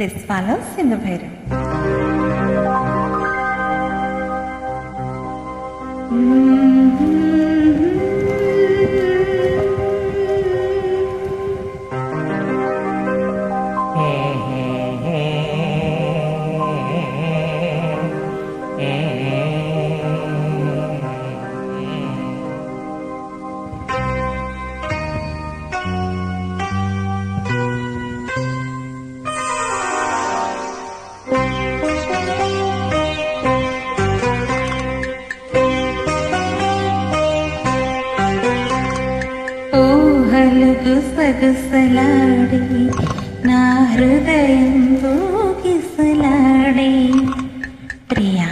Let's follow us in the mm-hmm. Hey, hey, hey. ఊహలు గుసగుసలాడి నా హృదయం ఊగిసలాడి ప్రియా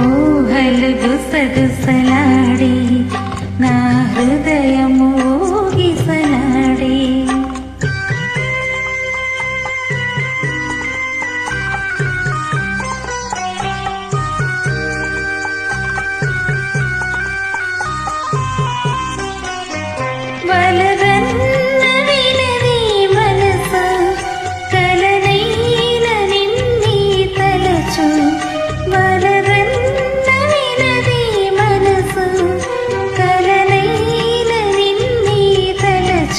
ఊహలు గుసగుసలాడి నా హృదయం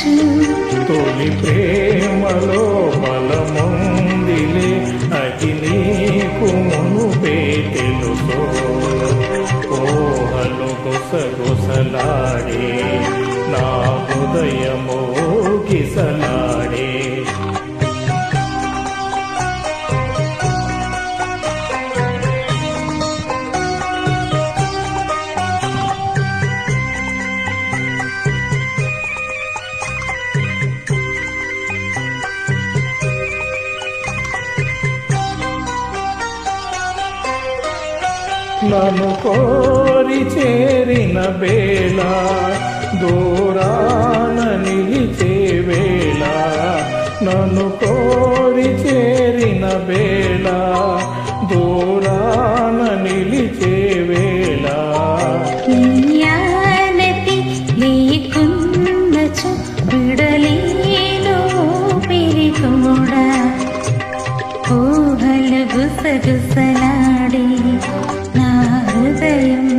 తలచు తొలి ప్రేమలో బలముందిలే. అది నీకు మునుపే తెలుసో ఓహలు గుసగుసలాడే నా హృదయమో నన్ను కోరి చేరిన వేళ దూరాన నిలిచే వేళ. నన్ను కోరి చేరిన వేళ దూరాన నిలిచే వేళ. జ్ఞానతి లేకున్నచు విడలేను పిరికూడా ఊహలు Sanitarium